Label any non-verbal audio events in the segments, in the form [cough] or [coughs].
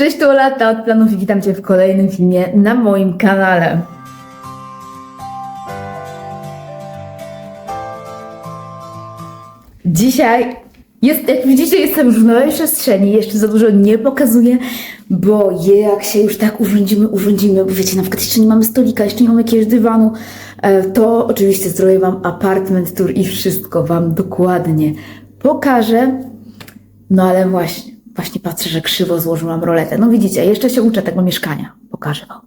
Cześć, Lata od planów i witam Cię w kolejnym filmie na moim kanale. Dzisiaj, jest, jak widzicie, jestem w nowej przestrzeni, jeszcze za dużo nie pokazuję, bo jak się już tak urządzimy, urządzimy, bo wiecie, na przykład jeszcze nie mamy stolika, jeszcze nie mamy jakiegoś dywanu, e, to oczywiście zrobię Wam apartment tour i wszystko Wam dokładnie pokażę. No ale właśnie, właśnie patrzę, że krzywo złożyłam roletę. No widzicie, jeszcze się uczę tego mieszkania. Pokażę wam.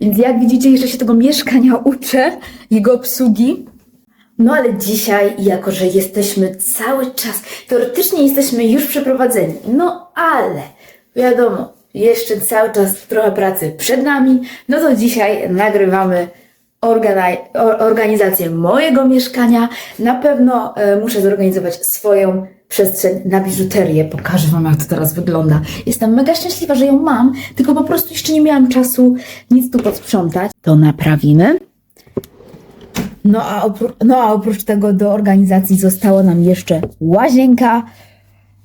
Więc jak widzicie, jeszcze się tego mieszkania uczę, jego obsługi. No ale dzisiaj, jako że jesteśmy cały czas, teoretycznie jesteśmy już przeprowadzeni, no ale wiadomo, jeszcze cały czas trochę pracy przed nami, no to dzisiaj nagrywamy organizację mojego mieszkania. Na pewno e, muszę zorganizować swoją przestrzeń na biżuterię. Pokażę Wam, jak to teraz wygląda. Jestem mega szczęśliwa, że ją mam, tylko po prostu jeszcze nie miałam czasu nic tu posprzątać. To naprawimy. No a, no a oprócz tego do organizacji została nam jeszcze łazienka,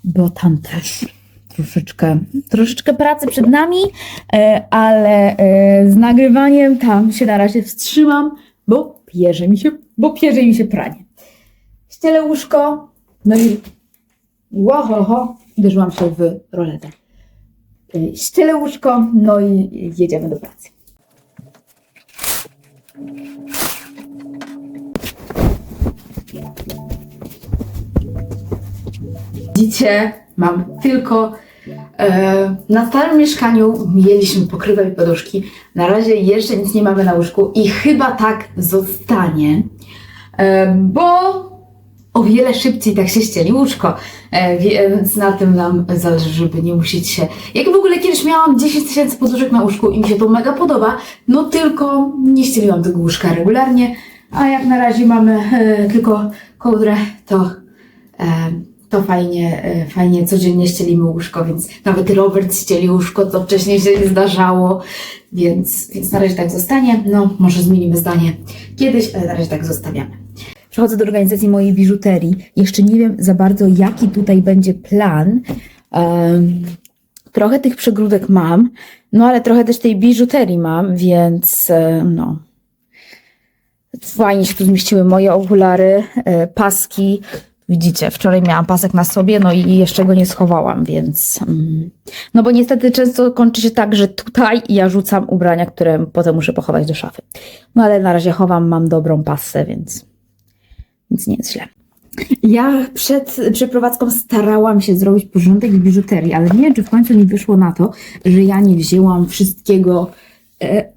bo tam też troszeczkę, troszeczkę pracy przed nami, e, ale e, z nagrywaniem tam się na razie wstrzymam, bo pierze mi się, bo pierze mi się pranie. Ścielę łóżko, no i łohoho, uderzyłam się w roletę. E, Ścielę łóżko, no i jedziemy do pracy. Widzicie, mam tylko e, na starym mieszkaniu mieliśmy pokrywę i poduszki. Na razie jeszcze nic nie mamy na łóżku i chyba tak zostanie, e, bo o wiele szybciej tak się ścieli łóżko, e, więc na tym nam zależy, żeby nie musieć się... Jak w ogóle kiedyś miałam 10 tysięcy poduszek na łóżku i mi się to mega podoba, no tylko nie ścieliłam tego łóżka regularnie, a jak na razie mamy tylko kołdrę, to to fajnie, e, fajnie codziennie ścielimy łóżko, więc nawet Robert ścieli łóżko, co wcześniej się nie zdarzało, więc, więc na razie tak zostanie. No, może zmienimy zdanie kiedyś, ale na razie tak zostawiamy. Przechodzę do organizacji mojej biżuterii. Jeszcze nie wiem za bardzo, jaki tutaj będzie plan. Em, trochę tych przegródek mam, no ale trochę też tej biżuterii mam, więc e, no. Fajnie się tu zmieściły moje okulary, e, paski. Widzicie, wczoraj miałam pasek na sobie, no i jeszcze go nie schowałam, więc. mm, No bo niestety często kończy się tak, że tutaj ja rzucam ubrania, które potem muszę pochować do szafy. No ale na razie chowam, mam dobrą pasę, więc. Więc nie jest źle. Ja przed przeprowadzką starałam się zrobić porządek w biżuterii, ale nie wiem, czy w końcu mi wyszło na to, że ja nie wzięłam wszystkiego. E,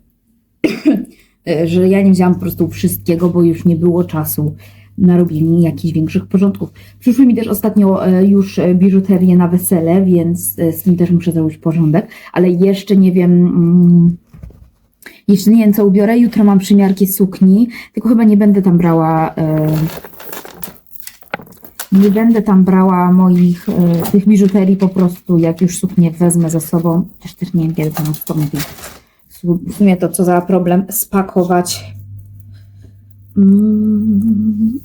[coughs] e, że ja nie wzięłam po prostu wszystkiego, bo już nie było czasu na robienie jakichś większych porządków. Przyszły mi też ostatnio e, już e, biżuterię na wesele, więc e, z tym też muszę zrobić porządek, ale jeszcze nie wiem. Mm, jeszcze nie wiem, co ubiorę. Jutro mam przymiarki sukni, tylko chyba nie będę tam brała. Nie będę tam brała moich tych biżuterii po prostu, jak już suknię wezmę ze sobą. Też też nie wiem, kiedy to nastąpi. W sumie to co za problem spakować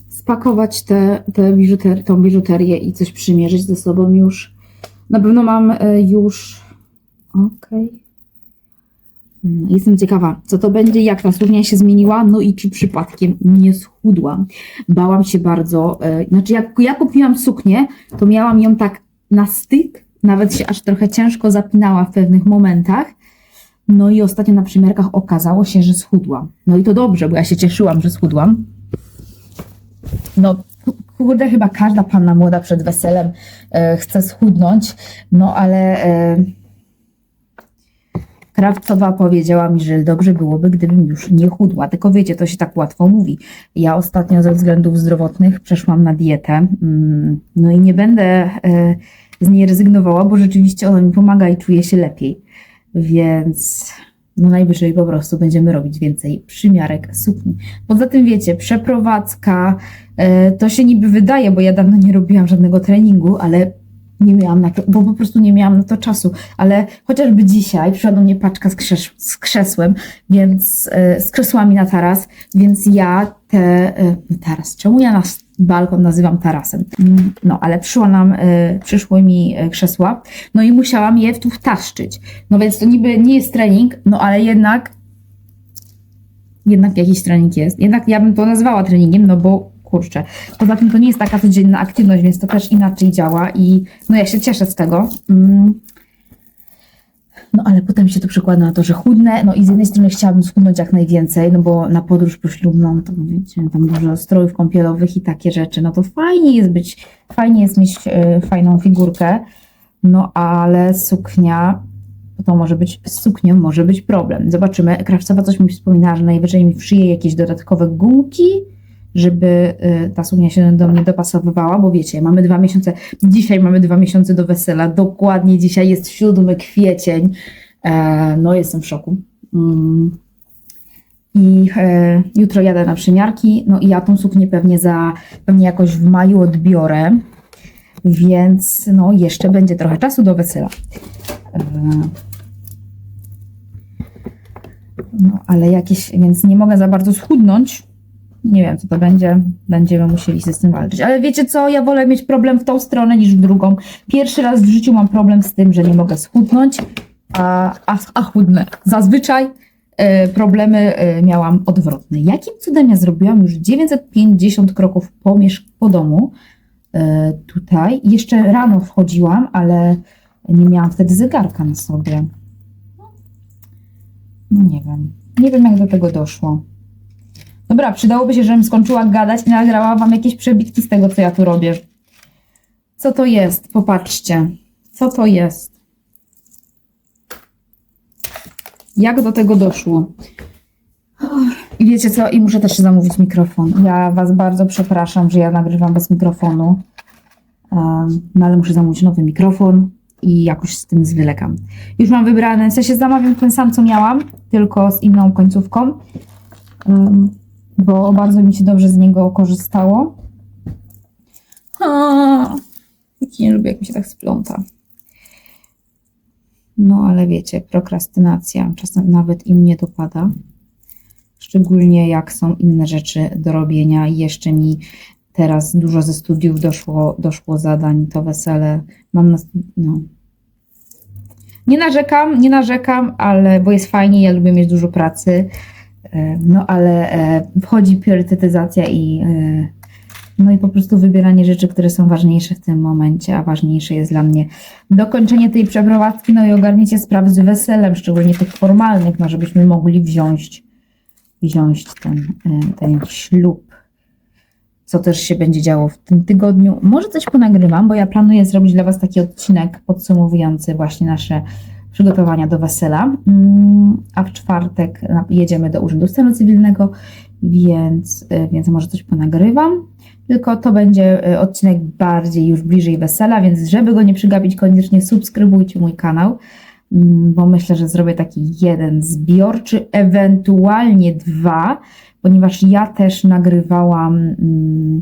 spakować te, te biżuter, biżuterię i coś przymierzyć ze sobą już. Na pewno mam e, już. Okej. No, Jestem ciekawa, co to będzie, jak ta suknia się zmieniła, no i czy przypadkiem nie schudłam. Bałam się bardzo. E, znaczy, jak ja kupiłam suknię, to miałam ją tak na styk, nawet się aż trochę ciężko zapinała w pewnych momentach. No i ostatnio na przymiarkach okazało się, że schudłam. No i to dobrze, bo ja się cieszyłam, że schudłam. No, kurde, chyba każda panna młoda przed weselem e, chce schudnąć, no ale e, krawcowa powiedziała mi, że dobrze byłoby, gdybym już nie chudła. Tylko wiecie, to się tak łatwo mówi. Ja ostatnio ze względów zdrowotnych przeszłam na dietę, mm, no i nie będę e, z niej rezygnowała, bo rzeczywiście ona mi pomaga i czuję się lepiej. Więc no najwyżej po prostu będziemy robić więcej przymiarek sukni. Poza tym wiecie, przeprowadzka, e, to się niby wydaje, bo ja dawno nie robiłam żadnego treningu, ale nie miałam na to, bo po prostu nie miałam na to czasu, ale chociażby dzisiaj przyszła do mnie paczka z, krzes z krzesłem, więc e, z krzesłami na taras, więc ja te, e, taras, czemu ja na balkon nazywam tarasem. Mm, No, ale przyszła nam, y, przyszły mi y, krzesła, no i musiałam je tu wtaszczyć. No więc to niby nie jest trening, no ale jednak, jednak jakiś trening jest. Jednak ja bym to nazwała treningiem, no bo kurczę. Poza tym to nie jest taka codzienna aktywność, więc to też inaczej działa i no ja się cieszę z tego. Mm. No ale potem się to przekłada na to, że chudnę, no i z jednej strony chciałabym schudnąć jak najwięcej, no bo na podróż poślubną to wiecie, tam dużo strojów kąpielowych i takie rzeczy, no to fajnie jest być, fajnie jest mieć e, fajną figurkę, no ale suknia, to może być, z suknią może być problem. Zobaczymy, krawcowa coś mi wspominała, że najwyżej mi wszyje jakieś dodatkowe gumki, żeby y, ta suknia się do mnie dopasowywała, bo wiecie, mamy dwa miesiące, dzisiaj mamy dwa miesiące do wesela, dokładnie dzisiaj jest 7 kwiecień, e, no jestem w szoku. Mm. I e, jutro jadę na przymiarki, no i ja tą suknię pewnie za, pewnie jakoś w maju odbiorę, więc no jeszcze będzie trochę czasu do wesela. E, no ale jakieś, więc nie mogę za bardzo schudnąć, nie wiem, co to będzie. Będziemy musieli z tym walczyć. Ale wiecie co? Ja wolę mieć problem w tą stronę niż w drugą. Pierwszy raz w życiu mam problem z tym, że nie mogę schudnąć, a, a, a chudnę. Zazwyczaj e, problemy e, miałam odwrotne. Jakim cudem ja zrobiłam już 950 kroków po, po domu e, tutaj. Jeszcze rano wchodziłam, ale nie miałam wtedy zegarka na sobie. No nie wiem. Nie wiem, jak do tego doszło. Dobra, przydałoby się, żebym skończyła gadać i nagrała wam jakieś przebitki z tego, co ja tu robię. Co to jest? Popatrzcie. Co to jest? Jak do tego doszło? I wiecie co? I muszę też zamówić mikrofon. Ja was bardzo przepraszam, że ja nagrywam bez mikrofonu. No ale muszę zamówić nowy mikrofon i jakoś z tym zwylekam. Już mam wybrane, w sensie zamawiam ten sam, co miałam, tylko z inną końcówką. Bo bardzo mi się dobrze z niego korzystało. A, nie lubię, jak mi się tak spląta. No, ale wiecie, prokrastynacja czasem nawet im nie dopada. Szczególnie jak są inne rzeczy do robienia. Jeszcze mi teraz dużo ze studiów doszło, doszło zadań, to wesele. Mam na, no. Nie narzekam, nie narzekam, ale bo jest fajnie, ja lubię mieć dużo pracy. E, No ale e, wchodzi priorytetyzacja i, e, no i po prostu wybieranie rzeczy, które są ważniejsze w tym momencie, a ważniejsze jest dla mnie dokończenie tej przeprowadzki, no i ogarnięcie spraw z weselem, szczególnie tych formalnych, no żebyśmy mogli wziąć, wziąć ten, ten ślub. Co też się będzie działo w tym tygodniu. Może coś ponagrywam, bo ja planuję zrobić dla Was taki odcinek podsumowujący właśnie nasze przygotowania do wesela, Mm, a w czwartek jedziemy do Urzędu Stanu Cywilnego, więc, y, więc może coś ponagrywam. Tylko to będzie y, odcinek bardziej już bliżej wesela, więc żeby go nie przegapić, koniecznie subskrybujcie mój kanał, mm, bo myślę, że zrobię taki jeden zbiorczy, ewentualnie dwa, ponieważ ja też nagrywałam, mm,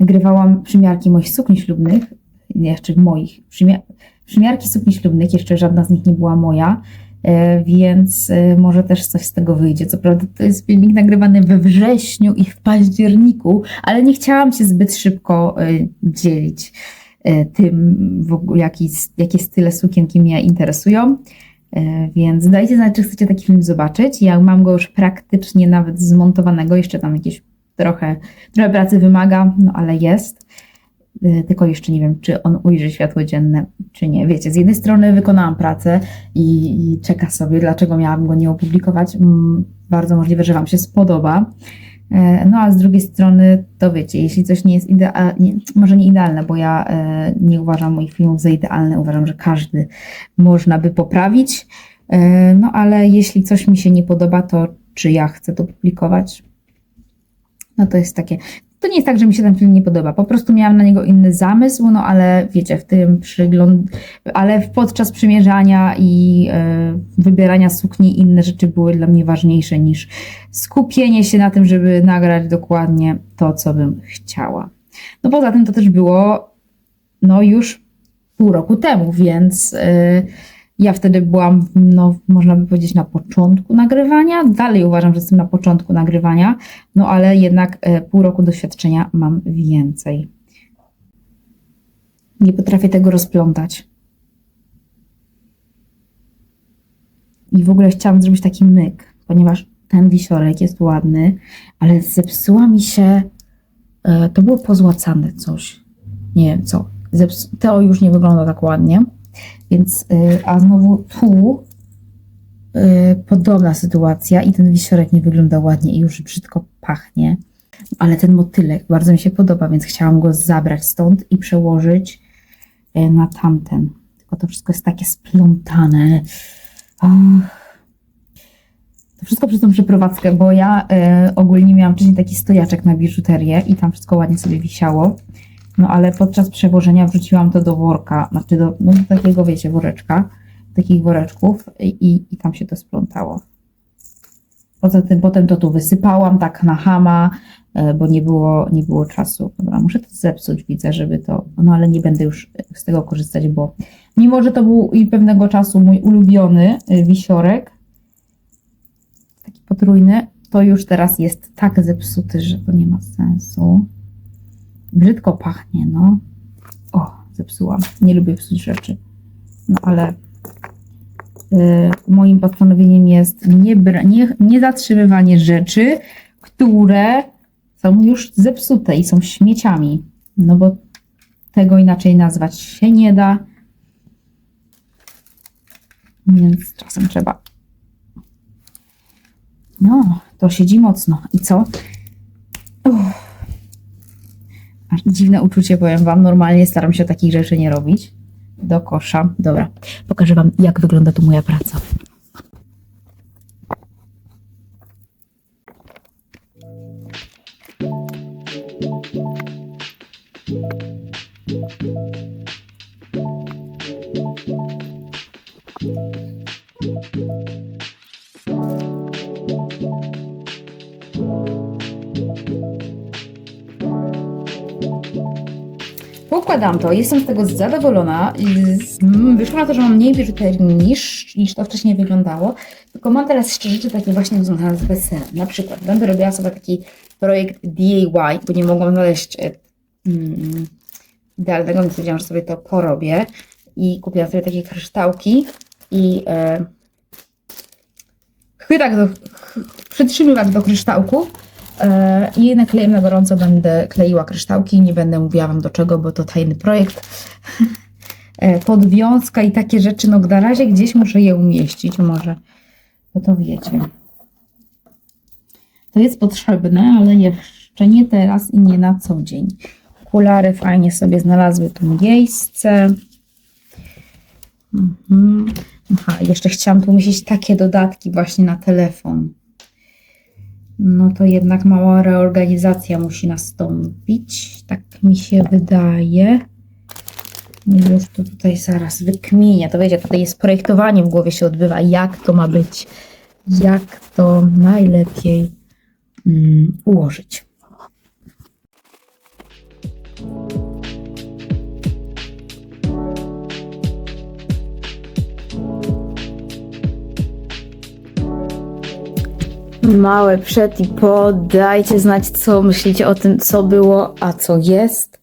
nagrywałam przymiarki moich sukni ślubnych, jeszcze moich przymia- przymiarki sukni ślubnych, jeszcze żadna z nich nie była moja, e, więc e, może też coś z tego wyjdzie. Co prawda to jest filmik nagrywany we wrześniu i w październiku, ale nie chciałam się zbyt szybko e, dzielić tym, w ogóle, jaki, jakie style sukienki mnie interesują. Więc dajcie znać, czy chcecie taki film zobaczyć. Ja mam go już praktycznie nawet zmontowanego, jeszcze tam jakieś trochę, trochę pracy wymaga, no ale jest. Y, tylko jeszcze nie wiem, czy on ujrzy światło dzienne, czy nie. Wiecie, z jednej strony wykonałam pracę i, i czeka sobie, dlaczego miałabym go nie opublikować. Mm, Bardzo możliwe, że Wam się spodoba. E, No a z drugiej strony, to wiecie, jeśli coś nie jest idealne, może nie idealne, bo ja e, nie uważam moich filmów za idealne, uważam, że każdy można by poprawić. E, No ale jeśli coś mi się nie podoba, to czy ja chcę to publikować? No to jest takie, to nie jest tak, że mi się ten film nie podoba. Po prostu miałam na niego inny zamysł, no ale wiecie, w tym przygląd, ale podczas przymierzania i e, wybierania sukni inne rzeczy były dla mnie ważniejsze niż skupienie się na tym, żeby nagrać dokładnie to, co bym chciała. No poza tym to też było no już pół roku temu, więc e, Ja wtedy byłam, no, można by powiedzieć, na początku nagrywania. Dalej uważam, że jestem na początku nagrywania, no ale jednak e, pół roku doświadczenia mam więcej. Nie potrafię tego rozplątać. I w ogóle chciałam zrobić taki myk, ponieważ ten wisiorek jest ładny, ale zepsuła mi się. E, to było pozłacane coś. Nie wiem co. Zeps- to już nie wygląda tak ładnie. Więc, y, a znowu tu y, podobna sytuacja i ten wisiorek nie wygląda ładnie i już brzydko pachnie. Ale ten motylek bardzo mi się podoba, więc chciałam go zabrać stąd i przełożyć y, na tamten. Tylko to wszystko jest takie splątane. Ach. To wszystko przez tą przeprowadzkę, bo ja y, ogólnie miałam wcześniej taki stojaczek na biżuterię i tam wszystko ładnie sobie wisiało. No ale podczas przewożenia wrzuciłam to do worka, znaczy do, no, do takiego, wiecie, woreczka, takich woreczków i, i tam się to splątało. Poza tym potem to tu wysypałam tak na hama, e, bo nie było, nie było czasu. Dobra, muszę to zepsuć, widzę, żeby to, no ale nie będę już z tego korzystać, bo mimo, że to był i pewnego czasu mój ulubiony e, wisiorek, taki potrójny, to już teraz jest tak zepsuty, że to nie ma sensu. Brzydko pachnie, no. O, zepsułam. Nie lubię psuć rzeczy. No ale y, moim postanowieniem jest nie, nie, nie zatrzymywanie rzeczy, które są już zepsute i są śmieciami. No bo tego inaczej nazwać się nie da. Więc czasem trzeba. No, to siedzi mocno. I co? Uff. Dziwne uczucie, powiem Wam. Normalnie staram się takich rzeczy nie robić. Do kosza. Dobra, pokażę Wam, jak wygląda tu moja praca. Układam to, jestem z tego zadowolona. Mm, Wyszło na to, że mam mniej biżuterii niż, niż to wcześniej wyglądało. Tylko mam teraz jeszcze rzeczy takie właśnie związane z weselem. Na przykład będę robiła sobie taki projekt DIY, bo nie mogłam znaleźć e, mm, idealnego, więc powiedziałam, że sobie to porobię. I kupiłam sobie takie kryształki i e, chwytak do, ch, do kryształku I jednak klejem na gorąco będę kleiła kryształki. Nie będę mówiła Wam do czego, bo to tajny projekt. [laughs] E, Podwiązka i takie rzeczy, no na razie gdzieś muszę je umieścić, może. No to wiecie. To jest potrzebne, ale jeszcze nie teraz i nie na co dzień. Okulary fajnie sobie znalazły tu miejsce. Mhm. Aha, jeszcze chciałam tu umieścić takie dodatki właśnie na telefon no to jednak mała reorganizacja musi nastąpić. Tak mi się wydaje. Już to tutaj zaraz wykminię. To wiecie, tutaj jest projektowanie w głowie się odbywa, jak to ma być, jak to najlepiej mm, ułożyć. Małe przed i po. Dajcie znać, co myślicie o tym, co było, a co jest.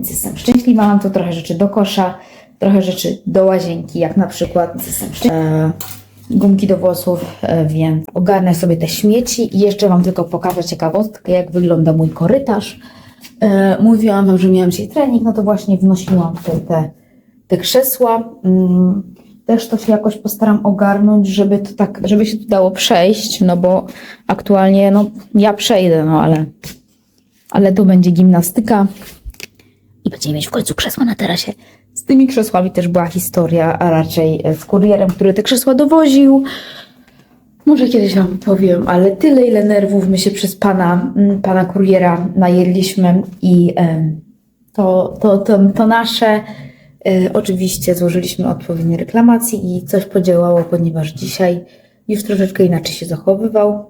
Więc jestem szczęśliwa, mam tu trochę rzeczy do kosza, trochę rzeczy do łazienki, jak na przykład szczęśliwa. gumki do włosów, e, więc ogarnę sobie te śmieci i jeszcze Wam tylko pokażę ciekawostkę, jak wygląda mój korytarz. E, mówiłam Wam, że miałam dzisiaj trening, no to właśnie wnosiłam te, te, te krzesła. Mm, też to się jakoś postaram ogarnąć, żeby to tak, żeby się tu dało przejść, no bo aktualnie, no ja przejdę, no ale, ale tu będzie gimnastyka i będziemy mieć w końcu krzesła na terasie. Z tymi krzesłami też była historia, a raczej e, z kurierem, który te krzesła dowoził. Może kiedyś Wam powiem, ale tyle, ile nerwów my się przez pana, mm, pana kuriera najedliśmy i to, to, to, to nasze. E, oczywiście złożyliśmy odpowiednie reklamacje i coś podziałało, ponieważ dzisiaj już troszeczkę inaczej się zachowywał.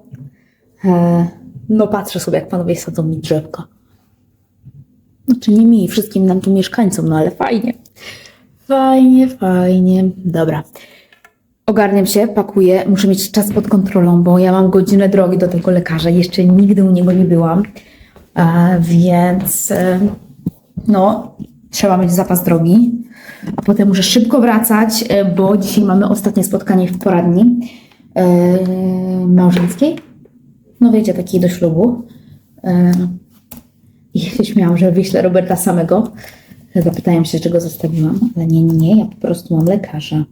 E, no patrzę sobie, jak panowie sadzą mi drzewka. Znaczy nie mi, wszystkim nam tu mieszkańcom, no ale fajnie. Fajnie, fajnie. Dobra. Ogarniam się, pakuję. Muszę mieć czas pod kontrolą, bo ja mam godzinę drogi do tego lekarza. Jeszcze nigdy u niego nie byłam. Więc e, no, trzeba mieć zapas drogi. A potem muszę szybko wracać, e, bo dzisiaj mamy ostatnie spotkanie w poradni e, małżeńskiej. No wiecie, takiej do ślubu. E, i śmiałam, że wyślę Roberta samego. Zapytałem się, czego zostawiłam, ale nie, nie, ja po prostu mam lekarza.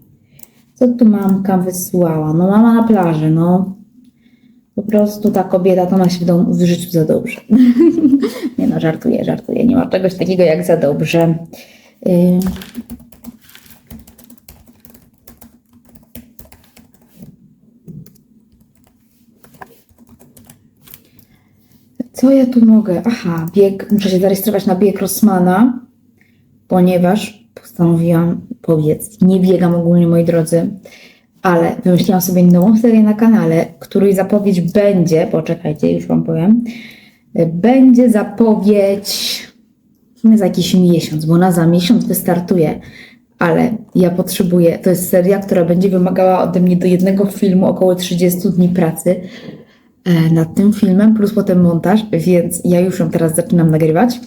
Co tu mamka wysłała? No mama na plaży, no. Po prostu ta kobieta to ma się w, domu, w życiu za dobrze. [laughs] nie no, żartuję, żartuję. Nie ma czegoś takiego jak za dobrze. Yy. Co ja tu mogę? Aha, bieg. Muszę się zarejestrować na bieg Rossmana, ponieważ postanowiłam powiedz, nie biegam ogólnie, moi drodzy, ale wymyśliłam sobie nową serię na kanale, której zapowiedź będzie, poczekajcie, już Wam powiem, będzie zapowiedź za jakiś miesiąc, bo ona za miesiąc wystartuje, ale ja potrzebuję, to jest seria, która będzie wymagała ode mnie do jednego filmu około 30 dni pracy, nad tym filmem, plus potem montaż, więc ja już ją teraz zaczynam nagrywać.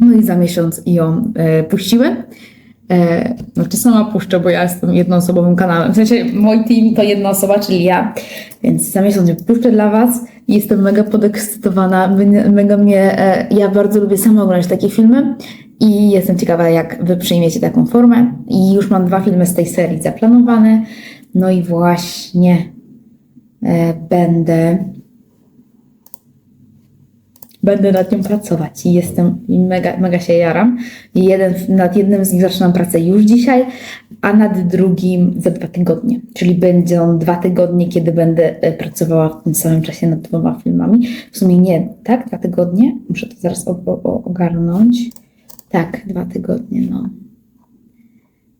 No i za miesiąc ją e, puścimy. E, znaczy sama puszczę, bo ja jestem jednoosobowym kanałem. W sensie mój team to jedna osoba, czyli ja. Więc za miesiąc ją puszczę dla Was. Jestem mega podekscytowana, mega mnie, e, ja bardzo lubię sama oglądać takie filmy i jestem ciekawa, jak Wy przyjmiecie taką formę. I już mam dwa filmy z tej serii zaplanowane. No i właśnie e, będę będę nad nią pracować i jestem mega, mega się jaram. Jeden, nad jednym z nich zaczynam pracę już dzisiaj, a nad drugim za dwa tygodnie. Czyli będą dwa tygodnie, kiedy będę e, pracowała w tym samym czasie nad dwoma filmami. W sumie nie, tak? Dwa tygodnie? Muszę to zaraz ogarnąć. Tak, dwa tygodnie, no.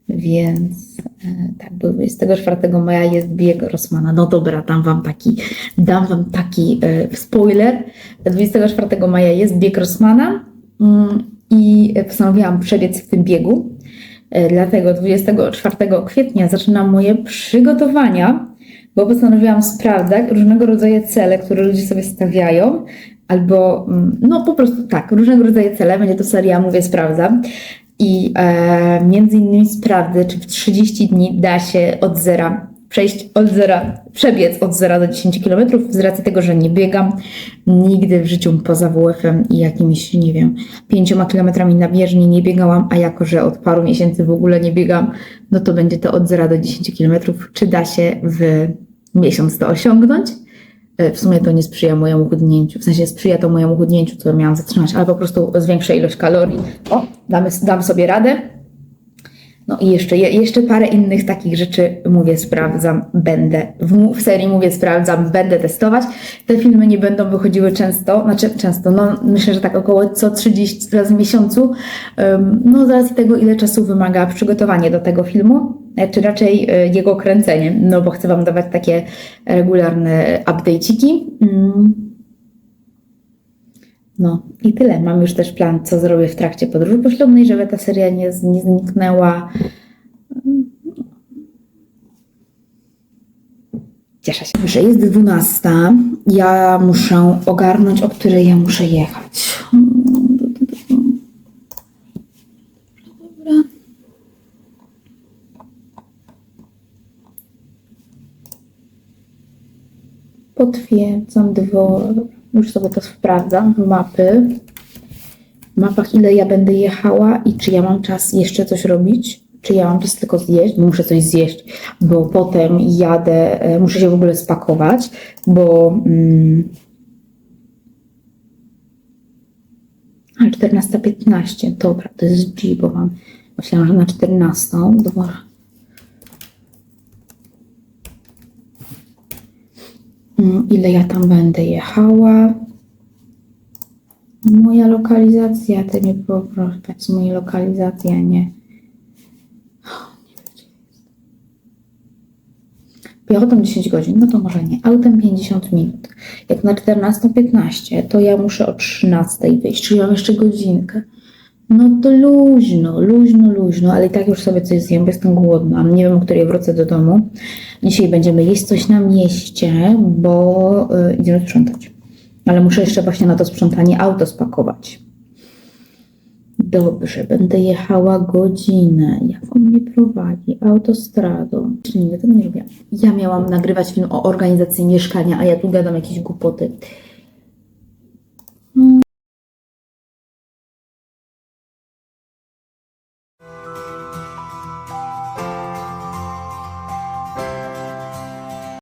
Więc e, tak, bo 24 maja jest bieg Rosmana. No dobra, dam wam taki, dam wam taki e, spoiler. 24 maja jest bieg Rosmana mm, i postanowiłam przebiec w tym biegu. E, Dlatego 24 kwietnia zaczynam moje przygotowania, bo postanowiłam sprawdzać różnego rodzaju cele, które ludzie sobie stawiają, albo mm, no po prostu tak, różnego rodzaju cele, będzie to seria Mówię Sprawdzam. I e, między innymi sprawdzę, czy w 30 dni da się od zera przejść od zera, przebiec od zera do 10 km, z racji tego, że nie biegam nigdy w życiu poza WF-em i jakimiś, nie wiem, 5 kilometrami na bieżni nie biegałam, a jako, że od paru miesięcy w ogóle nie biegam, no to będzie to od zera do 10 km. Czy da się w miesiąc to osiągnąć? E, W sumie to nie sprzyja mojemu chudnięciu, w sensie sprzyja to mojemu chudnięciu, co miałam zatrzymać, ale po prostu zwiększa ilość kalorii. O, damy, dam sobie radę. No i jeszcze, je- jeszcze parę innych takich rzeczy mówię, sprawdzam, będę. W, w serii mówię, sprawdzam, będę testować. Te filmy nie będą wychodziły często, znaczy często, no myślę, że tak około co 30 razy w miesiącu. No z racji tego, ile czasu wymaga przygotowanie do tego filmu, e, czy raczej e, jego kręcenie, no bo chcę Wam dawać takie regularne update'iki. No i tyle. Mam już też plan, co zrobię w trakcie podróży poślubnej, żeby ta seria nie, nie zniknęła. Cieszę się, że jest 12. Ja muszę ogarnąć, o której ja muszę jechać. Potwierdzam dwór. Już sobie to sprawdzam. Mapy. W mapach ile ja będę jechała i czy ja mam czas jeszcze coś robić? Czy ja mam czas tylko zjeść? Bo muszę coś zjeść, bo potem jadę, e, muszę się w ogóle spakować, bo... Mm, a 14.15, dobra, to jest G, bo mam, myślałam, że na 14, dobra. Ile ja tam będę jechała? Moja lokalizacja, ty nie poproszę, moja lokalizacja, nie. Piechotą 10 godzin, no to może nie. Autem 50 minut. Jak na 14.15, to ja muszę o 13.00 wyjść, czyli mam jeszcze godzinkę. No to luźno, luźno, luźno, ale i tak już sobie coś zjem, bo jestem głodna. Nie wiem, o której wrócę do domu. Dzisiaj będziemy jeść coś na mieście, bo y, idziemy sprzątać. Ale muszę jeszcze właśnie na to sprzątanie auto spakować. Dobrze, będę jechała godzinę. Jak on mnie prowadzi? Autostradą. Czyli nie, tego nie robię. Ja miałam nagrywać film o organizacji mieszkania, a ja tu gadam jakieś głupoty.